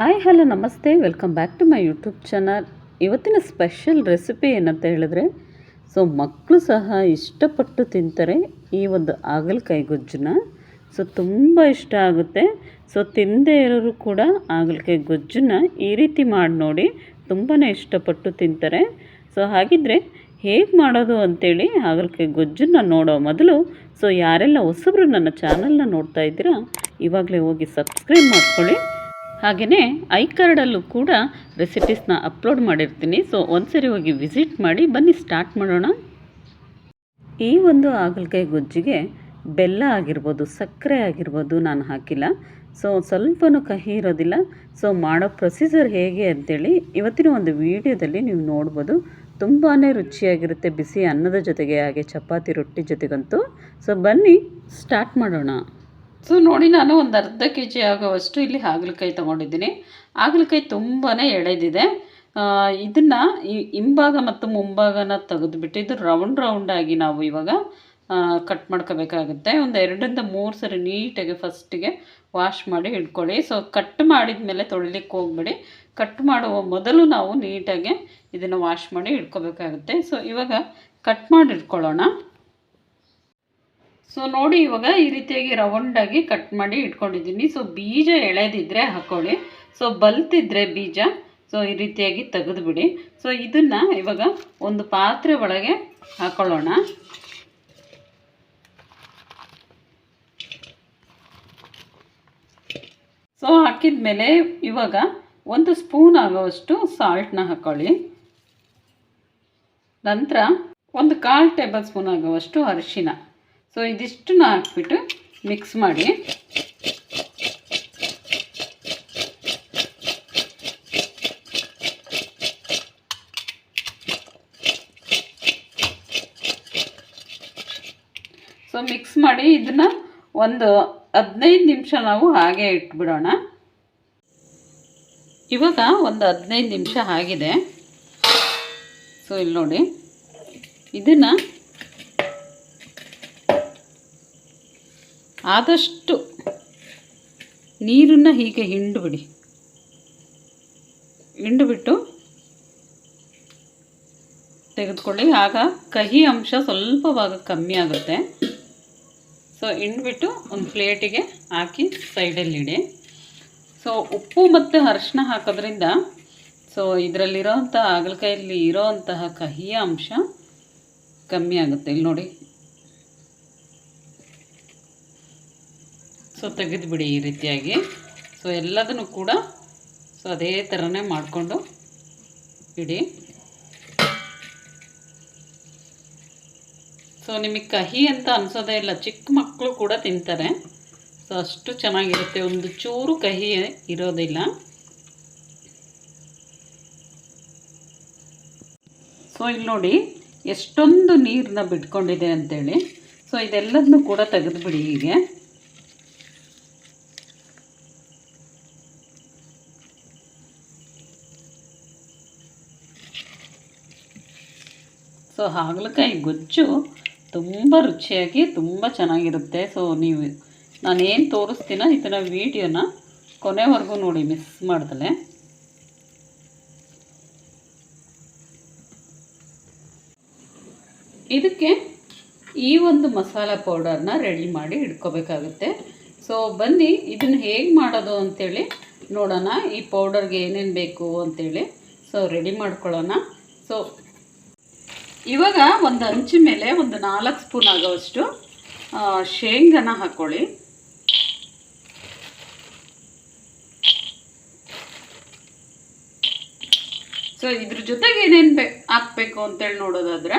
Hi, hello, ನಮಸ್ತೆ. Welcome back to my YouTube channel ಇವತ್ತಿನ special recipe ಏನಂತ ಹೇಳಿದ್ರೆ ಸೊ ಮಕ್ಕಳು ಸಹ ಇಷ್ಟಪಟ್ಟು ತಿಂತಾರೆ ಈ ಒಂದು ಹಾಗಲಕಾಯಿ ಗೊಜ್ಜನ್ನ. ಸೊ ತುಂಬ ಇಷ್ಟ ಆಗುತ್ತೆ. ಸೊ ತಿಂದೇ ಇರೋರು ಕೂಡ ಹಾಗಲಕಾಯಿ ಗೊಜ್ಜನ್ನ ಈ ರೀತಿ ಮಾಡಿ ನೋಡಿ ತುಂಬಾ ಇಷ್ಟಪಟ್ಟು ತಿಂತಾರೆ. ಸೊ ಹಾಗಿದ್ರೆ ಹೇಗೆ ಮಾಡೋದು ಅಂತೇಳಿ ಹಾಗಲಕಾಯಿ ಗೊಜ್ಜನ್ನ ನೋಡೋ ಮೊದಲು ಸೊ ಯಾರೆಲ್ಲ ಹೊಸಬ್ರು ನನ್ನ ಚಾನಲ್ನ ನೋಡ್ತಾ ಇದ್ದೀರಾ, ಇವಾಗಲೇ ಹೋಗಿ ಸಬ್ಸ್ಕ್ರೈಬ್ ಮಾಡ್ಕೊಳ್ಳಿ. ಹಾಗೆಯೇ ಐ ಕಾರ್ಡಲ್ಲೂ ಕೂಡ ರೆಸಿಪೀಸ್ನ ಅಪ್ಲೋಡ್ ಮಾಡಿರ್ತೀನಿ. ಸೊ ಒಂದ್ಸರಿ ಹೋಗಿ ವಿಸಿಟ್ ಮಾಡಿ ಬನ್ನಿ, ಸ್ಟಾರ್ಟ್ ಮಾಡೋಣ. ಈ ಒಂದು ಹಾಗಲಕಾಯಿ ಗೊಜ್ಜಿಗೆ ಬೆಲ್ಲ ಆಗಿರ್ಬೋದು, ಸಕ್ಕರೆ ಆಗಿರ್ಬೋದು ನಾನು ಹಾಕಿಲ್ಲ. ಸೊ ಸ್ವಲ್ಪನೂ ಕಹಿ ಇರೋದಿಲ್ಲ. ಸೊ ಮಾಡೋ ಪ್ರೊಸೀಜರ್ ಹೇಗೆ ಅಂತೇಳಿ ಇವತ್ತಿನ ಒಂದು ವಿಡಿಯೋದಲ್ಲಿ ನೀವು ನೋಡ್ಬೋದು. ತುಂಬಾ ರುಚಿಯಾಗಿರುತ್ತೆ ಬಿಸಿ ಅನ್ನದ ಜೊತೆಗೆ, ಹಾಗೆ ಚಪಾತಿ ರೊಟ್ಟಿ ಜೊತೆಗಂತೂ. ಸೊ ಬನ್ನಿ, ಸ್ಟಾರ್ಟ್ ಮಾಡೋಣ. ಸೊ ನೋಡಿ ನಾನು ಒಂದು ಅರ್ಧ ಕೆ ಜಿ ಆಗೋವಷ್ಟು ಇಲ್ಲಿ ಹಾಗಲಕಾಯಿ ತೊಗೊಂಡಿದ್ದೀನಿ. ಹಾಗಲಕಾಯಿ ತುಂಬಾ ಎಳೆದಿದೆ. ಇದನ್ನು ಹಿಂಭಾಗ ಮತ್ತು ಮುಂಭಾಗನ ತೆಗೆದುಬಿಟ್ಟು ಇದು ರೌಂಡ್ ರೌಂಡಾಗಿ ನಾವು ಇವಾಗ ಕಟ್ ಮಾಡ್ಕೋಬೇಕಾಗುತ್ತೆ. ಒಂದು ಎರಡರಿಂದ ಮೂರು ಸರಿ ನೀಟಾಗಿ ಫಸ್ಟಿಗೆ ವಾಶ್ ಮಾಡಿ ಇಟ್ಕೊಳ್ಳಿ. ಸೊ ಕಟ್ ಮಾಡಿದ ಮೇಲೆ ತೊಳಿಲಿಕ್ಕೆ ಹೋಗ್ಬೇಡಿ. ಕಟ್ ಮಾಡುವ ಮೊದಲು ನಾವು ನೀಟಾಗಿ ಇದನ್ನು ವಾಶ್ ಮಾಡಿ ಇಟ್ಕೋಬೇಕಾಗುತ್ತೆ. ಸೊ ಇವಾಗ ಕಟ್ ಮಾಡಿ ಇಟ್ಕೊಳ್ಳೋಣ ಸೊ ನೋಡಿ ಇವಾಗ ಈ ರೀತಿಯಾಗಿ ರೌಂಡಾಗಿ ಕಟ್ ಮಾಡಿ ಇಟ್ಕೊಂಡಿದ್ದೀನಿ. ಸೊ ಬೀಜ ಎಳೆದಿದ್ರೆ ಹಾಕ್ಕೊಳ್ಳಿ ಸೊ ಬಲ್ತಿದ್ರೆ ಬೀಜ. ಸೊ ಈ ರೀತಿಯಾಗಿ ತೆಗೆದುಬಿಡಿ. ಸೊ ಇದನ್ನು ಇವಾಗ ಒಂದು ಪಾತ್ರೆ ಒಳಗೆ ಹಾಕೊಳ್ಳೋಣ. ಸೊ ಹಾಕಿದ ಮೇಲೆ ಇವಾಗ ಒಂದು ಸ್ಪೂನ್ ಆಗೋವಷ್ಟು ಸಾಲ್ಟ್ನ ಹಾಕ್ಕೊಳ್ಳಿ ನಂತರ ಒಂದು ಕಾಲು ಟೇಬಲ್ ಸ್ಪೂನ್ ಆಗುವಷ್ಟು ಅರಿಶಿನ. ಸೊ ಇದಿಷ್ಟನ್ನ ಹಾಕ್ಬಿಟ್ಟು ಮಿಕ್ಸ್ ಮಾಡಿ. ಸೊ ಮಿಕ್ಸ್ ಮಾಡಿ ಇದನ್ನ ಒಂದು ಹದಿನೈದು ನಿಮಿಷ ನಾವು ಹಾಗೆ ಇಟ್ಬಿಡೋಣ. ಇವಾಗ ಒಂದು ಹದಿನೈದು ನಿಮಿಷ ಆಗಿದೆ. ಸೊ ಇಲ್ಲಿ ನೋಡಿ, ಇದನ್ನು ಆದಷ್ಟು ನೀರನ್ನು ಹೀಗೆ ಹಿಂಡುಬಿಡಿ. ಹಿಂಡುಬಿಟ್ಟು ತೆಗೆದುಕೊಳ್ಳಿ. ಆಗ ಕಹಿ ಅಂಶ ಸ್ವಲ್ಪ ಭಾಗ ಕಮ್ಮಿ ಆಗುತ್ತೆ. ಸೊ ಹಿಂಡ್ಬಿಟ್ಟು ಒಂದು ಪ್ಲೇಟಿಗೆ ಹಾಕಿ ಸೈಡಲ್ಲಿಡಿ. ಸೊ ಉಪ್ಪು ಮತ್ತು ಅರಿಶಿನ ಹಾಕೋದ್ರಿಂದ ಸೊ ಇದರಲ್ಲಿರೋವಂಥ ಹಾಗಲಕಾಯಲ್ಲಿ ಇರೋವಂತಹ ಕಹಿಯ ಅಂಶ ಕಮ್ಮಿ ಆಗುತ್ತೆ. ಇಲ್ಲಿ ನೋಡಿ. ಸೊ, ತೆಗೆದುಬಿಡಿ ಈ ರೀತಿಯಾಗಿ. ಸೊ, ಎಲ್ಲದನ್ನು ಕೂಡ ಸೊ, ಅದೇ ಥರನೇ ಮಾಡಿಕೊಂಡು ಇಡಿ. ಸೊ, ನಿಮಗೆ ಕಹಿ ಅಂತ ಅನಿಸೋದೇ ಇಲ್ಲ. ಚಿಕ್ಕ ಮಕ್ಕಳು ಕೂಡ ತಿಂತಾರೆ. ಸೊ, ಅಷ್ಟು ಚೆನ್ನಾಗಿರುತ್ತೆ. ಒಂದು ಚೂರು ಕಹಿ ಇರೋದಿಲ್ಲ. ಸೊ, ಇಲ್ಲಿ ನೋಡಿ ಎಷ್ಟೊಂದು ನೀರನ್ನ ಬಿಟ್ಕೊಂಡಿದೆ ಅಂತೇಳಿ. ಸೊ, ಇದೆಲ್ಲದನ್ನು ಕೂಡ ತೆಗೆದುಬಿಡಿ ಹೀಗೆ. ಸೊ ಹಾಗಲಕಾಯಿ ಗೊಜ್ಜು ತುಂಬ ರುಚಿಯಾಗಿ ತುಂಬ ಚೆನ್ನಾಗಿರುತ್ತೆ. ಸೊ ನೀವು ನಾನೇನು ತೋರಿಸ್ತೀನೋ ಇದನ್ನು ವೀಡಿಯೋನ ಕೊನೆವರೆಗೂ ನೋಡಿ, ಮಿಸ್ ಮಾಡ್ದಲೆ. ಇದಕ್ಕೆ ಈ ಒಂದು ಮಸಾಲ ಪೌಡರ್ನ ರೆಡಿ ಮಾಡಿ ಇಟ್ಕೋಬೇಕಾಗುತ್ತೆ. ಸೊ ಬನ್ನಿ, ಇದನ್ನು ಹೇಗೆ ಮಾಡೋದು ಅಂತೇಳಿ ನೋಡೋಣ. ಈ ಪೌಡರ್ಗೆ ಏನೇನು ಬೇಕು ಅಂತೇಳಿ. ಸೊ ರೆಡಿ ಮಾಡ್ಕೊಳ್ಳೋಣ. ಸೊ ಇವಾಗ ಒಂದು ಹಂಚಿ ಮೇಲೆ ಒಂದು ನಾಲ್ಕು ಸ್ಪೂನ್ ಆಗೋವಷ್ಟು ಶೇಂಗನ ಹಾಕ್ಕೊಳ್ಳಿ ಸೊ ಇದ್ರ ಜೊತೆಗೆ ಏನೇನು ಬೇ ಹಾಕಬೇಕು ಅಂತೇಳಿ ನೋಡೋದಾದ್ರೆ,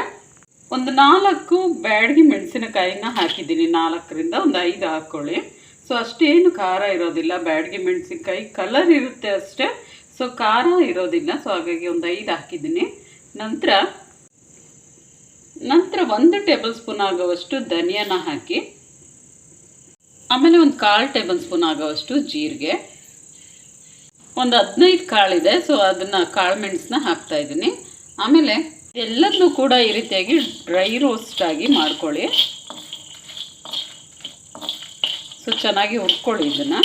ಒಂದು ನಾಲ್ಕು ಬ್ಯಾಡಗಿ ಮೆಣಸಿನಕಾಯಿನ ಹಾಕಿದ್ದೀನಿ, ನಾಲ್ಕರಿಂದ ಒಂದು ಐದು ಹಾಕ್ಕೊಳ್ಳಿ ಸೊ ಅಷ್ಟೇನು ಖಾರ ಇರೋದಿಲ್ಲ, ಬ್ಯಾಡಗಿ ಮೆಣಸಿನ್ಕಾಯಿ ಕಲರ್ ಇರುತ್ತೆ ಅಷ್ಟೇ. ಸೊ ಖಾರ ಇರೋದಿಲ್ಲ ಸೊ ಹಾಗಾಗಿ ಒಂದು ಐದು ಹಾಕಿದ್ದೀನಿ. ನಂತರ ನಂತರ ಒಂದು ಟೇಬಲ್ ಸ್ಪೂನ್ ಆಗೋವಷ್ಟು ಧನಿಯಾನ ಹಾಕಿ, ಆಮೇಲೆ ಒಂದು ಕಾಲು ಟೇಬಲ್ ಸ್ಪೂನ್ ಆಗೋವಷ್ಟು ಜೀರಿಗೆ. ಒಂದು ಹದಿನೈದು ಕಾಳಿದೆ ಸೊ ಅದನ್ನು ಕಾಳು ಮೆಣಸನ್ನ ಹಾಕ್ತಾ ಇದ್ದೀನಿ. ಆಮೇಲೆ ಎಲ್ಲದನ್ನೂ ಕೂಡ ಈ ರೀತಿಯಾಗಿ ಡ್ರೈ ರೋಸ್ಟ್ ಆಗಿ ಮಾಡ್ಕೊಳ್ಳಿ. ಸೊ ಚೆನ್ನಾಗಿ ಹುರ್ಕೊಳ್ಳಿ ಇದನ್ನು.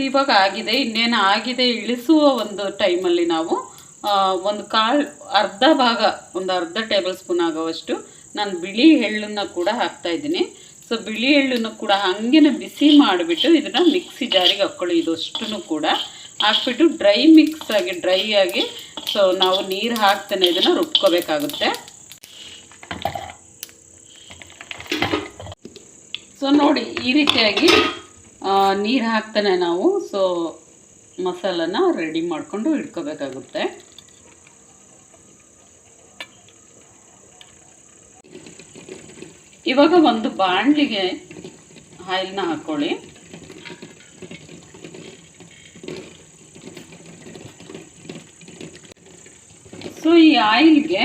ಇದು ಇವಾಗ ಆಗಿದೆ, ಇನ್ನೇನು ಆಗಿದೆ ಇಳಿಸುವ ಒಂದು ಟೈಮಲ್ಲಿ ನಾವು ಒಂದು ಕಾಳು ಅರ್ಧ ಭಾಗ, ಒಂದು ಅರ್ಧ ಟೇಬಲ್ ಸ್ಪೂನ್ ಆಗೋವಷ್ಟು ನಾನು ಬಿಳಿ ಎಳ್ಳನ್ನು ಕೂಡ ಹಾಕ್ತಾ ಇದ್ದೀನಿ. ಸೊ ಬಿಳಿ ಎಳ್ಳನ್ನು ಕೂಡ ಹಾಗೇನೆ ಬಿಸಿ ಮಾಡಿಬಿಟ್ಟು ಇದನ್ನು ಮಿಕ್ಸಿ ಜಾರಿಗೆ ಹಾಕ್ಕೊಳ್ಳಿ ಇದಷ್ಟು ಕೂಡ. ಹಾಕ್ಬಿಟ್ಟು ಡ್ರೈ ಮಿಕ್ಸ್ ಆಗಿ, ಡ್ರೈ ಆಗಿ ಸೊ ನಾವು ನೀರು ಹಾಕ್ತಾನೆ, ಇದನ್ನು ರುಬ್ಕೋಬೇಕಾಗುತ್ತೆ. ಸೊ ನೋಡಿ, ಈ ರೀತಿಯಾಗಿ ನೀರು ಹಾಕ್ತಾನೆ ನಾವು. ಸೊ ಮಸಾಲನ ರೆಡಿ ಮಾಡಿಕೊಂಡು ಇಟ್ಕೋಬೇಕಾಗುತ್ತೆ. ಇವಾಗ ಒಂದು ಬಾಣಲಿಗೆ ಆಯಿಲ್ನ ಹಾಕ್ಕೊಳ್ಳಿ ಸೊ ಈ ಆಯಿಲ್ಗೆ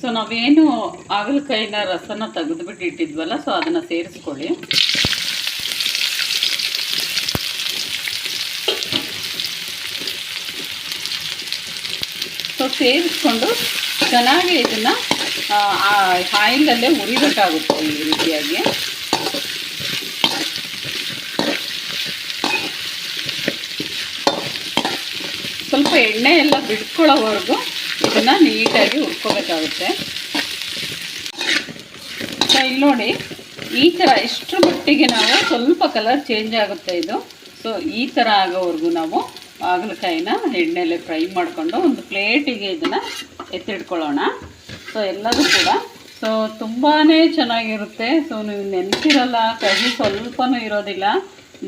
ಸೊ ನಾವೇನು ಹಾಗಲಕಾಯಿನ ರಸನ ತೆಗೆದುಬಿಟ್ಟು ಇಟ್ಟಿದ್ವಲ್ಲ ಸೊ ಅದನ್ನು ಸೇರಿಸ್ಕೊಳ್ಳಿ. ಸೇರಿಸ್ಕೊಂಡು ಚೆನ್ನಾಗಿ ಇದನ್ನು ಆಯಿಲಲ್ಲೇ ಉರಿಬೇಕಾಗುತ್ತೆ ಈ ರೀತಿಯಾಗಿ. ಸ್ವಲ್ಪ ಎಣ್ಣೆ ಎಲ್ಲ ಬಿಡ್ಕೊಳ್ಳೋವರೆಗೂ ಇದನ್ನು ನೀಟಾಗಿ ಹುರ್ಕೋಬೇಕಾಗುತ್ತೆ. ಸೊ ಇಲ್ಲಿ ನೋಡಿ, ಈ ಥರ ಇಷ್ಟರ ಮಟ್ಟಿಗೆ ನಾವು ಸ್ವಲ್ಪ ಕಲರ್ ಚೇಂಜ್ ಆಗುತ್ತೆ ಇದು. ಸೊ ಈ ಥರ ಆಗೋವರೆಗೂ ನಾವು ಹಾಗಲಕಾಯಿನ ಎಣ್ಣೆಲೆ ಫ್ರೈ ಮಾಡಿಕೊಂಡು ಒಂದು ಪ್ಲೇಟಿಗೆ ಇದನ್ನು ಎತ್ತಿಟ್ಕೊಳ್ಳೋಣ. ಸೊ ಎಲ್ಲದೂ ಕೂಡ ಸೊ ತುಂಬಾ ಚೆನ್ನಾಗಿರುತ್ತೆ. ಸೊ ನೀವು ನೆನೆಸಿರಲ್ಲ, ಕಹಿ ಸ್ವಲ್ಪನೂ ಇರೋದಿಲ್ಲ.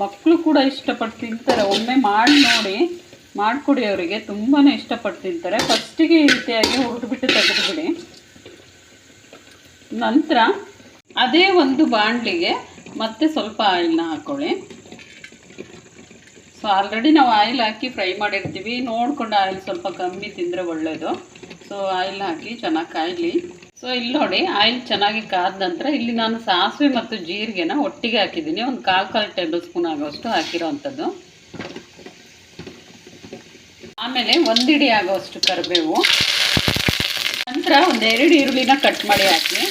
ಮಕ್ಕಳು ಕೂಡ ಇಷ್ಟಪಟ್ಟು ತಿಂತಾರೆ. ಒಮ್ಮೆ ಮಾಡಿ ನೋಡಿ, ಮಾಡಿಕೊಡಿ ಅವರಿಗೆ. ತುಂಬಾ ಇಷ್ಟಪಟ್ಟು ತಿಂತಾರೆ. ಫಸ್ಟಿಗೆ ಈ ರೀತಿಯಾಗಿ ಹುರಿದ್ಬಿಟ್ಟು ತೆಗೆದುಬಿಡಿ. ನಂತರ, ಅದೇ ಒಂದು ಬಾಣಲಿಗೆ ಮತ್ತೆ ಸ್ವಲ್ಪ ಆಯಿಲ್ನ ಹಾಕ್ಕೊಳ್ಳಿ ಸೊ ಆಲ್ರೆಡಿ ನಾವು ಆಯಿಲ್ ಹಾಕಿ ಫ್ರೈ ಮಾಡಿರ್ತೀವಿ. ನೋಡ್ಕೊಂಡು ಆಯಿಲ್ ಸ್ವಲ್ಪ ಕಮ್ಮಿ ತಿಂದರೆ ಒಳ್ಳೆಯದು ಸೊ ಆಯಿಲ್ ಹಾಕಿ ಚೆನ್ನಾಗಿ ಕಾಯಲಿ. ಸೊ ಇಲ್ಲಿ ನೋಡಿ ಆಯಿಲ್ ಚೆನ್ನಾಗಿ ಕಾದ ನಂತರ ಇಲ್ಲಿ ನಾನು ಸಾಸಿವೆ ಮತ್ತು ಜೀರಿಗೆನ ಒಟ್ಟಿಗೆ ಹಾಕಿದ್ದೀನಿ. ಒಂದು ಕಾಲು ಕಾಲು ಟೇಬಲ್ ಸ್ಪೂನ್ ಆಗೋಷ್ಟು ಹಾಕಿರೋವಂಥದ್ದು ಆಮೇಲೆ ಒಂದಿಡಿ ಆಗೋಷ್ಟು ಕರಿಬೇವು. ನಂತರ ಒಂದೆರಡು ಈರುಳ್ಳಿನ ಕಟ್ ಮಾಡಿ ಹಾಕಿ.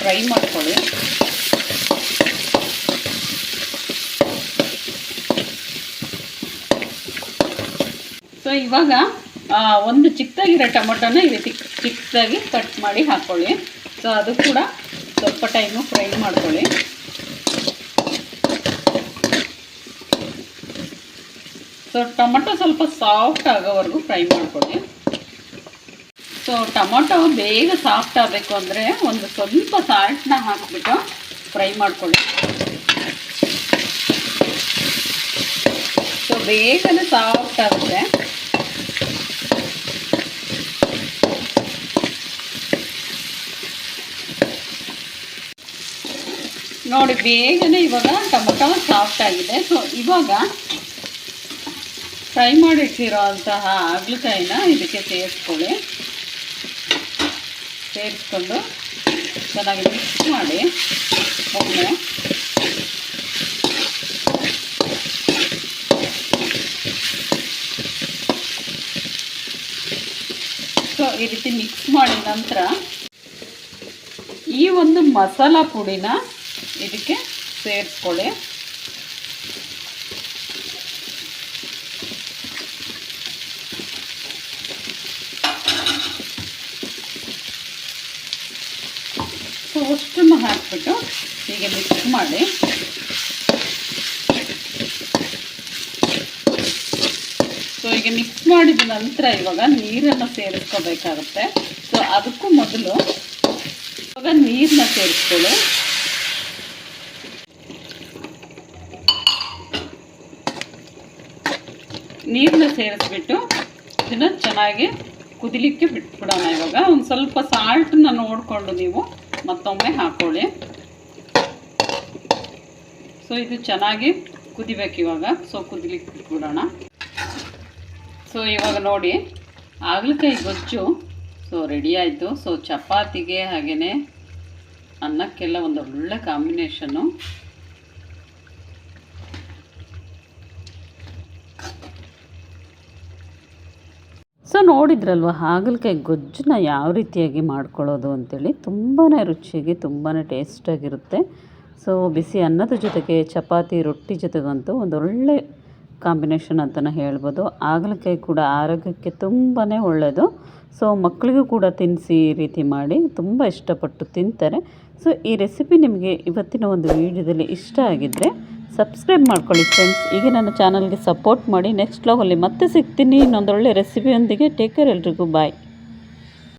ಫ್ರೈ ಮಾಡ್ಕೊಳ್ಳಿ. ಸೊ ಇವಾಗ ಒಂದು ಚಿಕ್ಕದಾಗಿರೋ ಟೊಮೊಟೊನ ಈ ರೀತಿ ಚಿಕ್ಕದಾಗಿ ಕಟ್ ಮಾಡಿ ಹಾಕ್ಕೊಳ್ಳಿ ಸೊ ಅದು ಕೂಡ ಸ್ವಲ್ಪ ಟೈಮು ಫ್ರೈ ಮಾಡ್ಕೊಳ್ಳಿ. ಸೊ ಟೊಮೊಟೊ ಸ್ವಲ್ಪ ಸಾಫ್ಟ್ ಆಗೋವರೆಗೂ ಫ್ರೈ ಮಾಡ್ಕೊಳ್ಳಿ. ಸೊ ಟೊಮೊಟೊ ಬೇಗ ಸಾಫ್ಟ್ ಆಗಬೇಕು ಅಂದರೆ ಒಂದು ಸ್ವಲ್ಪ ಸಾಲ್ಟನ್ನ ಹಾಕಿಬಿಟ್ಟು ಫ್ರೈ ಮಾಡ್ಕೊಳ್ಳಿ. ಸೊ ಬೇಗನೆ ಸಾಫ್ಟ್ ಆಗುತ್ತೆ. ನೋಡಿ, ಬೇಗನೆ ಇವಾಗ ಟೊಮೊಟೊ ಸಾಫ್ಟ್ ಆಗಿದೆ. ಸೊ ಇವಾಗ ಫ್ರೈ ಮಾಡಿಟ್ಟಿರೋ ಅಂತಹ ಹಾಗಲಕಾಯಿನ ಇದಕ್ಕೆ ಸೇರಿಸ್ಕೊಳ್ಳಿ. ಸೇರಿಸ್ಕೊಂಡು ಚೆನ್ನಾಗಿ ಮಿಕ್ಸ್ ಮಾಡಿ ಒಮ್ಮೆ ಸೊ ಈ ರೀತಿ ಮಿಕ್ಸ್ ಮಾಡಿದ ನಂತರ ಈ ಒಂದು ಮಸಾಲ ಪುಡಿನ ಇದಕ್ಕೆ ಸೇರಿಸ್ಕೊಳ್ಳಿ ಸೊ ಅಷ್ಟನ್ನು ಹಾಕ್ಬಿಟ್ಟು ಹೀಗೆ ಮಿಕ್ಸ್ ಮಾಡಿ. ಸೊ ಈಗ ಮಿಕ್ಸ್ ಮಾಡಿದ ನಂತರ ಇವಾಗ ನೀರನ್ನು ಸೇರಿಸ್ಕೋಬೇಕಾಗುತ್ತೆ. ಸೊ ಅದಕ್ಕೂ ಮೊದಲು ಇವಾಗ ನೀರನ್ನ ಸೇರಿಸ್ಕೊಳ್ಳಿ. ನೀರನ್ನ ಸೇರಿಸ್ಬಿಟ್ಟು ಇದನ್ನು ಚೆನ್ನಾಗಿ ಕುದಿಲಿಕ್ಕೆ ಬಿಟ್ಬಿಡೋಣ ಇವಾಗ. ಒಂದು ಸ್ವಲ್ಪ ಸಾಲ್ಟನ್ನ ನೋಡಿಕೊಂಡು ನೀವು ಮತ್ತೊಮ್ಮೆ ಹಾಕ್ಕೊಳ್ಳಿ ಸೊ ಇದು ಚೆನ್ನಾಗಿ ಕುದಿಬೇಕು ಇವಾಗ. ಸೊ ಕುದಿಲಿಕ್ಕೆ ಬಿಟ್ಬಿಡೋಣ. ಸೊ ಇವಾಗ ನೋಡಿ, ಹಾಗಲಕಾಯಿ ಗೊಜ್ಜು ಸೊ ರೆಡಿ ಆಯಿತು. ಸೊ ಚಪಾತಿಗೆ ಹಾಗೆಯೇ ಅನ್ನಕ್ಕೆಲ್ಲ ಒಂದು ಒಳ್ಳೆ ಕಾಂಬಿನೇಷನ್ನು ನೋಡಿದ್ರಲ್ವ, ಹಾಗಲಕಾಯಿ ಗೊಜ್ಜನ್ನ ಯಾವ ರೀತಿಯಾಗಿ ಮಾಡ್ಕೊಳ್ಳೋದು ಅಂತೇಳಿ ತುಂಬಾ ರುಚಿಯಾಗಿ ತುಂಬಾ ಟೇಸ್ಟಾಗಿರುತ್ತೆ. ಸೊ, ಬಿಸಿ ಅನ್ನದ ಜೊತೆಗೆ ಚಪಾತಿ, ರೊಟ್ಟಿ ಜೊತೆಗಂತೂ ಒಂದೊಳ್ಳೆ ಕಾಂಬಿನೇಷನ್ ಅಂತಲೇ ಹೇಳ್ಬೋದು. ಹಾಗಲಕಾಯಿ ಕೂಡ ಆರೋಗ್ಯಕ್ಕೆ ತುಂಬಾ ಒಳ್ಳೆಯದು ಸೊ, ಮಕ್ಕಳಿಗೂ ಕೂಡ ತಿನ್ನಿಸಿ ಈ ರೀತಿ ಮಾಡಿ ತುಂಬ ಇಷ್ಟಪಟ್ಟು ತಿಂತಾರೆ. ಸೊ, ಈ ರೆಸಿಪಿ ನಿಮಗೆ ಇವತ್ತಿನ ಒಂದು ವಿಡಿಯೋದಲ್ಲಿ ಇಷ್ಟ ಆಗಿದ್ದರೆ ಸಬ್ಸ್ಕ್ರೈಬ್ ಮಾಡ್ಕೊಳ್ಳಿ ಫ್ರೆಂಡ್ಸ್ ಈಗ ನನ್ನ ಚಾನಲ್ಗೆ ಸಪೋರ್ಟ್ ಮಾಡಿ ನೆಕ್ಸ್ಟ್ ವ್ಲಾಗಲ್ಲಿ ಮತ್ತೆ ಸಿಗ್ತೀನಿ. ಇನ್ನೊಂದೊಳ್ಳೆ ರೆಸಿಪಿಯೊಂದಿಗೆ ಟೇಕ್ ಕೇರ್ ಎಲ್ರಿಗೂ. ಬಾಯ್